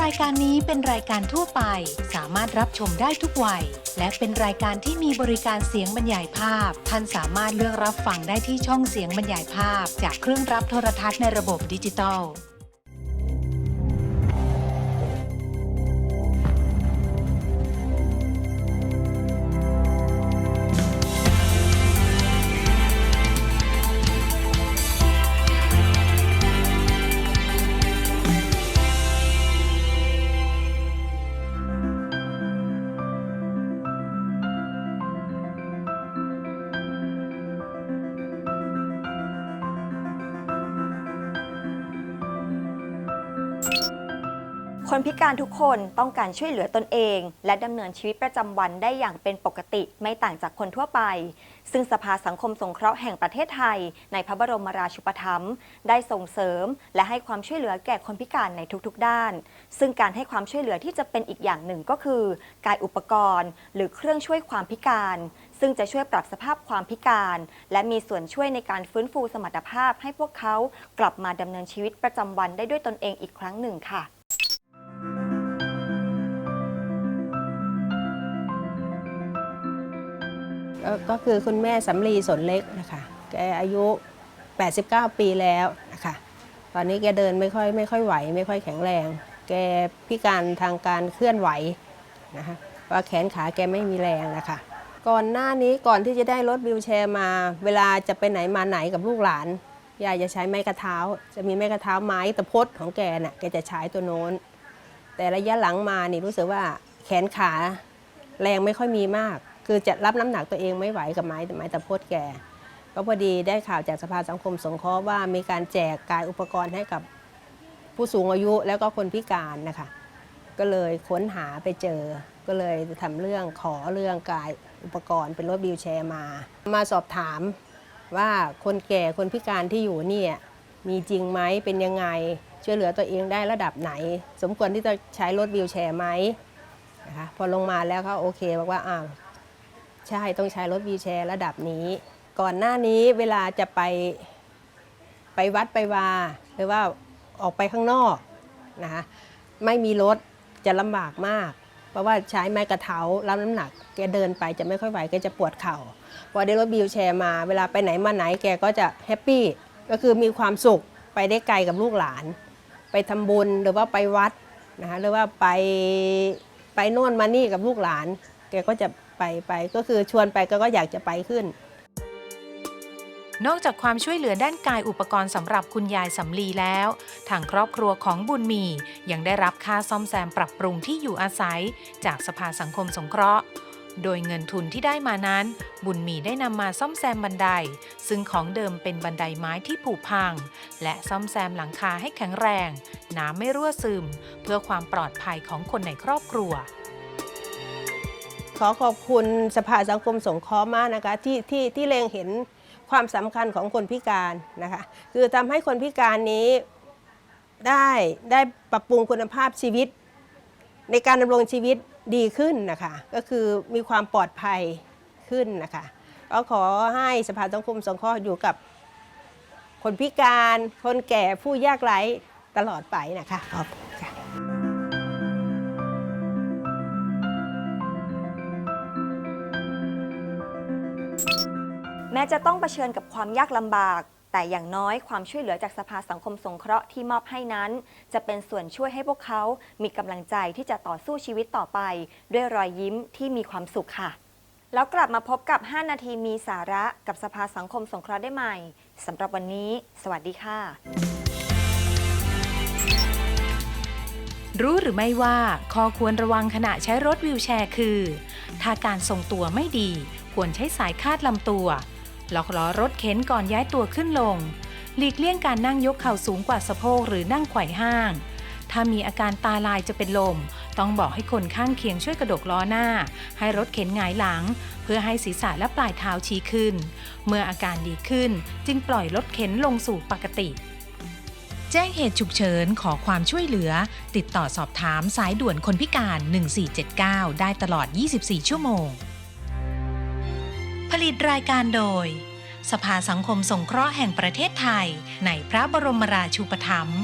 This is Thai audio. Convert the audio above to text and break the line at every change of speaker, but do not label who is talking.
รายการนี้เป็นรายการทั่วไป สามารถรับชมได้ทุกวัย และเป็นรายการที่มีบริการเสียงบรรยายภาพ ท่านสามารถเลือกรับฟังได้ที่ช่องเสียงบรรยายภาพ จากเครื่องรับโทรทัศน์ในระบบดิจิตอล
คนพิการทุกคนต้องการช่วยเหลือตนเอง และดำเนินชีวิตประจำวันได้อย่างเป็นปกติไม่ต่างจากคนทั่วไป ซึ่งสภาสังคมสงเคราะห์แห่งประเทศไทย ในพระบรมราชูปถัมภ์ได้ส่งเสริม และให้ความช่วยเหลือแก่คนพิการในทุกๆ ด้าน ซึ่งการให้ความช่วยเหลือที่จะเป็นอีกอย่างหนึ่งก็คือ กายอุปกรณ์ หรือเครื่องช่วยความพิการ ซึ่งจะช่วยปรับสภาพความพิการ และมีส่วนช่วยในการฟื้นฟูสมรรถภาพให้พวกเขากลับมาดำเนินชีวิตประจำวันได้ด้วยตนเองอีกครั้งหนึ่งค่ะ
ก็คือคุณแม่สำลีสนเล็กนะคะแกอายุ 89 ปีแล้วนะคะตอนนี้แกเดินไม่ค่อยไม่ค่อยไหว ไม่ค่อยแข็งแรง แกพิการทางการเคลื่อนไหวนะคะว่าแขนขาแกไม่มีแรงนะคะก่อนหน้านี้ก่อนที่จะได้รถวิวแชร์มา เวลาจะไปไหนมาไหนกับลูกหลานยายจะใช้ไม้กระเท้า จะมีไม้กระเท้าไม้ตะพดของแกน่ะแกจะใช้ตัวโน้น แต่ระยะหลังมานี่รู้สึกว่าแขนขาแรงไม่ค่อยมีมาก คือจะรับน้ำหนักตัวเองไม่ไหวกับไม้ไม้ตะพดแกก็พอดีได้ข่าวจากสภาสังคมสงเคราะห์ว่ามีการแจกกายอุปกรณ์ให้กับผู้สูงอายุแล้วก็คนพิการนะคะ ก็เลยค้นหาไปเจอ ก็เลยทำเรื่องขอเรื่องกายอุปกรณ์เป็นรถวีลแชร์มา มาสอบถามว่าคนแก่คนพิการที่อยู่นี่มีจริงไหมเป็นยังไงช่วยเหลือตัวเองได้ระดับไหน สมควรที่จะใช้รถวีลแชร์ไหมนะคะพอลงมาแล้วเขาโอเคบอกว่าอ้าว ใช่ต้องใช้รถวีแชร์ระดับนี้ ก่อนหน้านี้เวลาจะไปไปวัดไปวา หรือว่าออกไปข้างนอกนะคะไม่มีรถจะลำบากมาก เพราะว่าใช้ไม้กระเท้ารับน้ำหนักแกเดินไปจะไม่ค่อยไหวแกจะปวดเข่าพอได้รถวีลแชร์มา เวลาไปไหนมาไหนแกก็จะแฮปปี้ก็คือมีความสุขไปได้ไกลกับลูกหลาน ไปทำบุญหรือว่าไปวัดนะคะหรือว่าไปไปโน่นมานี่กับลูกหลาน แกก็จะ ไปไปก็คือชวนไปก็ก็อยากจะไปขึ้น
นอกจากความช่วยเหลือด้านกายอุปกรณ์สำหรับคุณยายสำลีแล้ว ทางครอบครัวของบุญมี ยังได้รับค่าซ่อมแซมปรับปรุงที่อยู่อาศัย จากสภาสังคมสงเคราะห์โดยเงินทุนที่ได้มานั้น บุญมีได้นำมาซ่อมแซมบันได ซึ่งของเดิมเป็นบันไดไม้ที่ผุพัง และซ่อมแซมหลังคาให้แข็งแรง น้ำไม่รั่วซึม เพื่อความปลอดภัยของคนในครอบครัว
ขอขอบคุณสภาสังคมสงเคราะห์มากนะคะที่ที่ที่เล็งเห็นความสำคัญของคนพิการนะคะคือทำให้คนพิการนี้ได้ได้ปรับปรุงคุณภาพชีวิต ในการดำรงชีวิตดีขึ้นนะคะก็คือมีความปลอดภัยขึ้นนะคะก็ขอให้สภาสังคมสงเคราะห์อยู่กับคนพิการ คนแก่ผู้ยากไร้ตลอดไปนะคะขอบคุณค่ะ
ม้จะต้องเผชิญกับความยากลำบาก แต่อย่างน้อยความช่วยเหลือจากสภาสังคมสงเคราะห์ที่มอบให้นั้น จะเป็นส่วนช่วยให้พวกเขา มีกำลังใจที่จะต่อสู้ชีวิตต่อไป ด้วยรอยยิ้มที่มีความสุขค่ะ แล้วกลับมาพบกับ 5 นาทีมีสาระกับสภาสังคมสงเคราะห์ได้ใหม่สำหรับวันนี้ สวัสดีค่ะ
รู้หรือไม่ว่าข้อควรระวังขณะใช้รถวิวแชร์คือ ถ้าการทรงตัวไม่ดีควรใช้สายคาดลำตัว ล็อกล้อรถเข็นก่อนย้ายตัวขึ้นลง หลีกเลี่ยงการนั่งยกเข่าสูงกว่าสะโพกหรือนั่งไขว่ห้าง ถ้ามีอาการตาลายจะเป็นลม ต้องบอกให้คนข้างเคียงช่วยกระดกล้อหน้า ให้รถเข็นหงายหลัง เพื่อให้ศีรษะและปลายเท้าชี้ขึ้น เมื่ออาการดีขึ้นจึงปล่อยรถเข็นลงสู่ปกติแจ้งเหตุฉุกเฉินขอความช่วยเหลือ ติดต่อสอบถามสายด่วนคนพิการ 1479 ได้ตลอด 24 ชั่วโมง ผลิตรายการโดย สภาสังคมสงเคราะห์แห่งประเทศไทย ในพระบรมราชูปถัมภ์